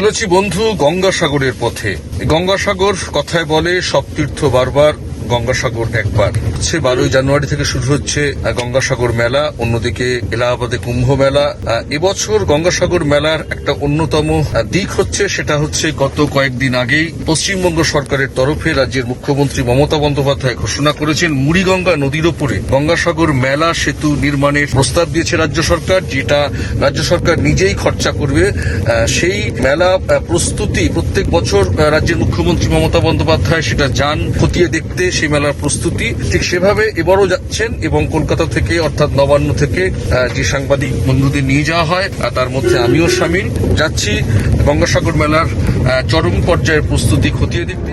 চলেছি বন্ধু গঙ্গাসাগরের পথে। গঙ্গাসাগর কথায় বলে সব তীর্থ বারবার গঙ্গাসাগর একবার। হচ্ছে বারোই জানুয়ারি থেকে শুরু হচ্ছে গঙ্গাসাগর মেলা, অন্যদিকে এলাহাবাদে কুম্ভ মেলা। এবছর গঙ্গাসাগর মেলার একটা অন্যতম দিক হচ্ছে, সেটা হচ্ছে গত কয়েকদিন আগেই পশ্চিমবঙ্গ সরকারের তরফে রাজ্যের মুখ্যমন্ত্রী মমতা বন্দ্যোপাধ্যায় ঘোষণা করেছেন, মুড়িগঙ্গা নদীর ওপরে। গঙ্গাসাগর মেলা সেতু নির্মাণের প্রস্তাব দিয়েছে রাজ্য সরকার, যেটা রাজ্য সরকার নিজেই খরচা করবে। সেই মেলা প্রস্তুতি প্রত্যেক বছর রাজ্যের মুখ্যমন্ত্রী মমতা বন্দ্যোপাধ্যায় সেটা যান খতিয়ে দেখতে সেই মেলার প্রস্তুতি। ঠিক সেভাবে এবারও যাচ্ছেন এবং কলকাতা থেকে, অর্থাৎ নবান্ন থেকে যে সাংবাদিক বন্ধুদের নিয়ে যাওয়া হয় তার মধ্যে আমিও সামিল। যাচ্ছি গঙ্গাসাগর মেলার চরম পর্যায়ের প্রস্তুতি খতিয়ে দেখতে।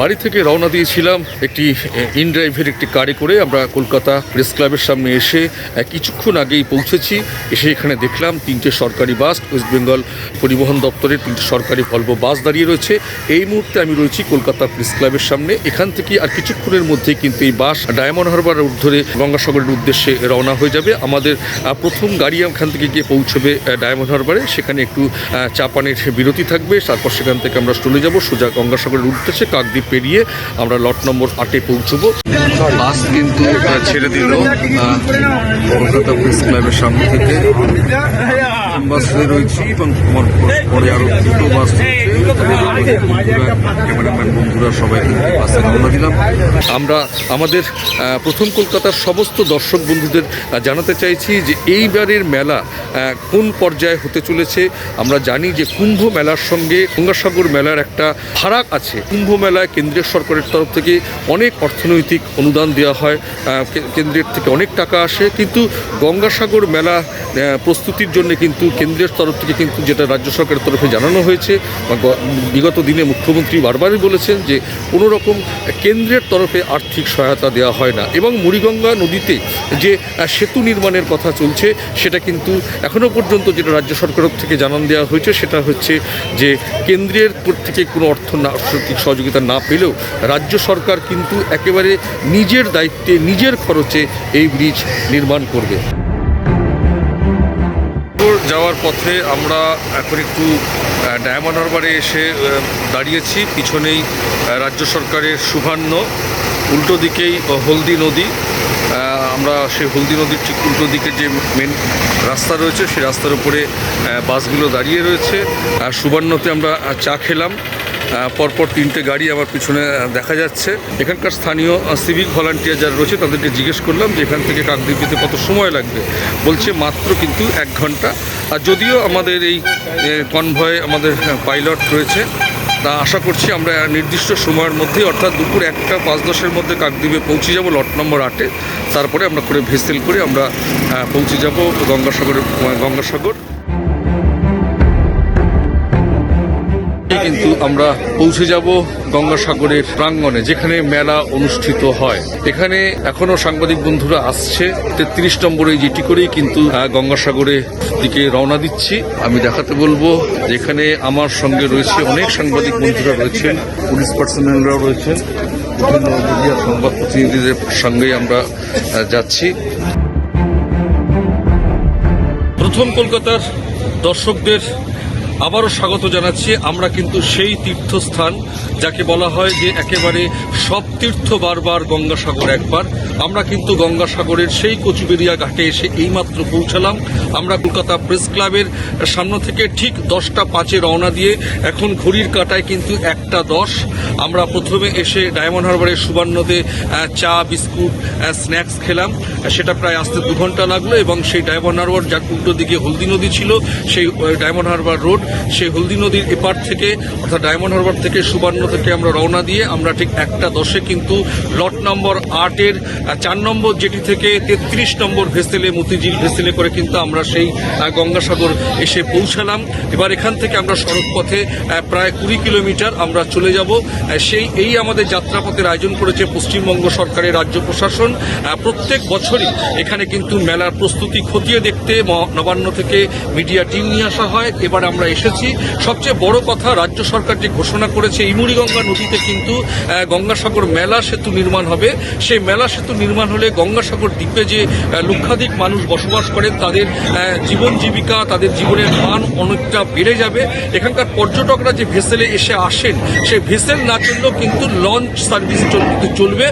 বাড়ি থেকে রওনা দিয়েছিলাম একটি ইন ড্রাইভের একটি গাড়ি করে। আমরা কলকাতা প্রেস ক্লাবের সামনে এসে কিছুক্ষণ আগেই পৌঁছেছি। এসে এখানে দেখলাম তিনটে সরকারি বাস, ওয়েস্ট বেঙ্গল পরিবহন দপ্তরের তিনটে সরকারি ভলভো বাস দাঁড়িয়ে রয়েছে। এই মুহূর্তে আমি রয়েছি কলকাতা প্রেস ক্লাবের সামনে। এখান থেকে আর কিছুক্ষণের মধ্যেই কিন্তু এই বাস ডায়মন্ড হারবার রোড ধরে গঙ্গাসাগরের উদ্দেশ্যে রওনা হয়ে যাবে। আমাদের প্রথম গাড়ি এখান থেকে গিয়ে পৌঁছবে ডায়মন্ড হারবারে। সেখানে একটু চা পানের বিরতি থাকবে। তারপর সেখান থেকে আমরা চলে যাব সোজা গঙ্গাসাগরের উদ্দেশ্যে কাকদ্বীপ পেরিয়ে আমরা লট নম্বর আটে পৌঁছবো। বাস কিন্তু ছেড়ে দিল কলকাতা প্রেস ক্লাবের সামনে থেকে। বাস রয়েছি এবং পরে আরও দুটো বাস রয়েছে। আমরা আমাদের প্রথম কলকাতার সমস্ত দর্শক বন্ধুদের জানাতে চাইছি যে এইবারের মেলা কোন পর্যায়ে হতে চলেছে। আমরা জানি যে কুম্ভ মেলার সঙ্গে গঙ্গাসাগর মেলার একটা ফারাক আছে। কুম্ভ মেলায় কেন্দ্রীয় সরকারের তরফ থেকে অনেক অর্থনৈতিক অনুদান দেওয়া হয় কেন্দ্রের থেকে অনেক টাকা আসে। কিন্তু গঙ্গাসাগর মেলা প্রস্তুতির জন্য কিন্তু কেন্দ্রের তরফ থেকে কিন্তু যেটা রাজ্য সরকারের তরফে জানানো হয়েছে, বা বিগত দিনে মুখ্যমন্ত্রী বারবারই বলেছেন যে কোনো রকম কেন্দ্রের তরফে আর্থিক সহায়তা দেওয়া হয় না। এবং মুড়িগঙ্গা নদীতে যে সেতু নির্মাণের কথা চলছে, সেটা কিন্তু এখনও পর্যন্ত যেটা রাজ্য সরকারের থেকে জানান দেওয়া হয়েছে, সেটা হচ্ছে যে কেন্দ্রের থেকে কোনো অর্থ না আর্থিক সহযোগিতা না পেলেও রাজ্য সরকার কিন্তু একেবারে নিজের দায়িত্বে, নিজের খরচে এই ব্রিজ নির্মাণ করবে। যাওয়ার পথে আমরা এখন একটু ডায়মন্ড হারবারে এসে দাঁড়িয়েছি। পিছনেই রাজ্য সরকারের সুভান্ন উল্টো দিকেই হলদি নদী। আমরা সেই হলদি নদীর ঠিক উল্টো দিকে যে মেন রাস্তা রয়েছে, সেই রাস্তার উপরে বাসগুলো দাঁড়িয়ে রয়েছে। আর সুবর্ণতে আমরা চা খেলাম। পরপর তিনটে গাড়ি আমার পিছনে দেখা যাচ্ছে। এখানকার স্থানীয় সিভিক ভলান্টিয়ার যারা রয়েছে, তাদেরকে জিজ্ঞেস করলাম যে এখান থেকে কাকদ্বীপ যেতে কত সময় লাগবে? বলছে মাত্র কিন্তু এক ঘণ্টা। আর যদিও আমাদের এই কনভয়ে আমাদের পাইলট রয়েছে, তা আশা করছি আমরা নির্দিষ্ট সময়ের মধ্যেই, অর্থাৎ দুপুর একটা পাঁচ দশের মধ্যে কাকদ্বীপে পৌঁছে যাব লট নম্বর আটে। তারপরে আমরা করে ভেসেল করে আমরা পৌঁছে যাব গঙ্গাসাগরে গঙ্গাসাগর। কিন্তু আমরা পৌঁছে যাব গঙ্গাসাগরের প্রাঙ্গণে, যেখানে মেলা অনুষ্ঠিত হয়। এখানে এখনও সাংবাদিক বন্ধুরা আসছে। তেত্রিশ নম্বর যেটি করেই কিন্তু গঙ্গাসাগরে দিকে রওনা দিচ্ছি। আমি দেখাতে বলব যেখানে আমার সঙ্গে রয়েছে অনেক সাংবাদিক বন্ধুরা রয়েছেন, পুলিশ পার্সোনালরাও রয়েছেন, বিভিন্ন মিডিয়া সংবাদ প্রতিনিধিদের সঙ্গেই আমরা যাচ্ছি। প্রথম কলকাতার দর্শকদের আবারও স্বাগত জানাচ্ছি। আমরা কিন্তু সেই তীর্থস্থান যাকে বলা হয় যে একেবারে সব তীর্থ বারবার গঙ্গাসাগর একবার। আমরা কিন্তু গঙ্গাসাগরের সেই কচুবেরিয়া ঘাটে এসে এইমাত্র পৌঁছালাম। আমরা কলকাতা প্রেস ক্লাবের সামনে থেকে ঠিক দশটা পাঁচে রওনা দিয়ে এখন ঘড়ির কাটায় কিন্তু একটা দশ। আমরা প্রথমে এসে ডায়মন্ড হারবারের সুবর্ণতে চা, বিস্কুট স্ন্যাক্স খেলাম। সেটা প্রায় আসতে দু ঘণ্টা লাগল এবং সেই ডায়মন্ড হারবার যার উল্টো দিকে হলদি নদী ছিল, সেই ডায়মন্ড হারবার রোড সেই হলদি নদীর এপার থেকে, অর্থাৎ ডায়মন্ড হারবার থেকে সুবর্ণ থেকে আমরা রওনা দিয়ে আমরা ঠিক একটা দশে কিন্তু লট নম্বর আটের চার নম্বর যেটি থেকে তেত্রিশ নম্বর ভেসেলে, মতিঝিল ভেসেলে করে কিন্তু আমরা সেই গঙ্গাসাগর এসে পৌঁছালাম। এবার এখান থেকে আমরা সড়ক পথে প্রায় কুড়ি কিলোমিটার আমরা চলে যাব। সেই, এই আমাদের যাত্রাপথের আয়োজন করেছে পশ্চিমবঙ্গ সরকারের রাজ্য প্রশাসন। প্রত্যেক বছরই এখানে কিন্তু মেলার প্রস্তুতি খতিয়ে দেখতে নবান্ন থেকে মিডিয়া টিম নিয়ে আসা হয়। এবার আমরা এসেছি। সবচেয়ে বড় কথা, রাজ্য সরকার যে ঘোষণা করেছে, ইমুড়িগঙ্গা নদীতে কিন্তু গঙ্গাসাগর মেলা সেতু নির্মাণ হবে। সেই মেলা সেতু নির্মাণ হলে গঙ্গাসাগর দ্বীপে যে লক্ষাধিক মানুষ বসবাস করেন, তাদের জীবন জীবিকা, তাদের জীবনের মান অনেকটা বেড়ে যাবে। এখানকার পর্যটকরা যে ভেসেলে এসে আসেন, সেই ভেসেল না চললেও কিন্তু লঞ্চ সার্ভিস কিন্তু চলবে।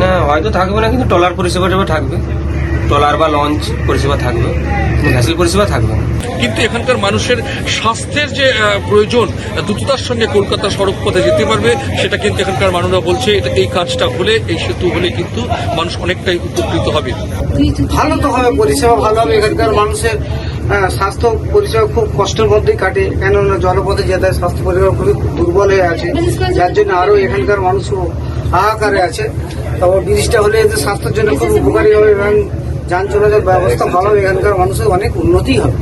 না, হয়তো থাকবে না, কিন্তু ট্রলার পরিষেবা টরিষেবা থাকবে ট্রলার বা লঞ্চ পরিষেবা থাকবে। ভ্যাসেল পরিষেবা থাকবে। না কিন্তু এখানকার মানুষের স্বাস্থ্যের যে প্রয়োজন দ্রুততার সঙ্গে কলকাতা সড়ক পথে যেতে পারবে সেটা কিন্তু এখানকার মানুষরা বলছে এই কাজটা হলে এই সেতু হলে কিন্তু মানুষ অনেকটাই উপকৃত হবে। ভালো তো হবে পরিষেবা ভালো হবে এখানকার মানুষের স্বাস্থ্য পরিষেবা খুব কষ্টের মধ্যেই কাটে কেননা জলপথে যেতে হয়, স্বাস্থ্য পরিষেবা খুবই দুর্বল হয়ে আছে যার জন্য আরও এখানকার মানুষ হাহাকারে আছে। তবে ব্রিজটা হলে এদের স্বাস্থ্যের জন্য খুব উপকারী হবে এবং যান চলাচল ব্যবস্থা ভালো হবে এখানকার মানুষের অনেক উন্নতি হবে।